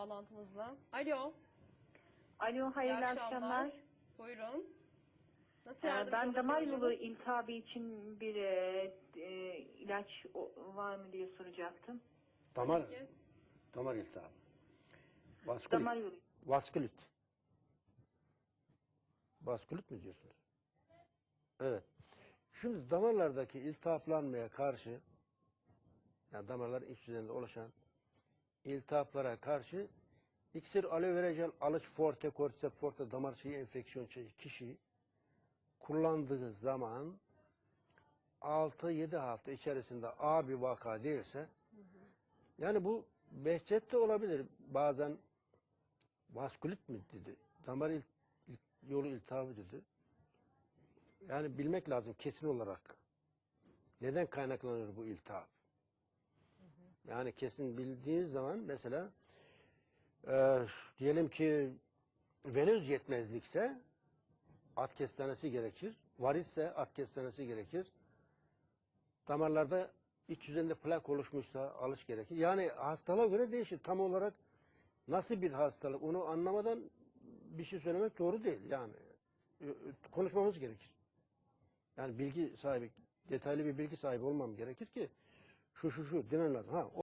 bağlantımızla. Alo, Alo, iyi hayırlı akşamlar. akşamlar. Buyurun. Nasıl Ee, yardımcı Ben damar yolu iltihabı için bir e, e, ilaç o- var mı diye soracaktım. Damar, Peki. damar iltihabı. Vaskülit. Damar yolu. Vaskülit. Vaskülit mi diyorsunuz? Evet. Şimdi damarlardaki iltihaplanmaya karşı yani damarların iç yüzeyinde oluşan iltihaplara karşı iksir aloe vera jel alıç forte cordyceps forte damar şeyi enfeksiyon kişi kullandığı zaman 6-7 hafta içerisinde A bir vaka değilse yani bu behçet de olabilir. Bazen vaskülit mi dedi. Damar il- il- yolu iltihabı dedi. Yani bilmek lazım kesin olarak. Neden kaynaklanır bu iltihap? Yani kesin bildiğiniz zaman mesela e, diyelim ki venöz yetmezlikse at kestanesi gerekir. Varisse at kestanesi gerekir. Damarlarda iç yüzeyinde plak oluşmuşsa alış gerekir. Yani hastalığa göre değişir. Tam olarak nasıl bir hastalık onu anlamadan bir şey söylemek doğru değil. Yani e, konuşmamız gerekir. Yani bilgi sahibi, detaylı bir bilgi sahibi olmam gerekir ki 是是是，今天早上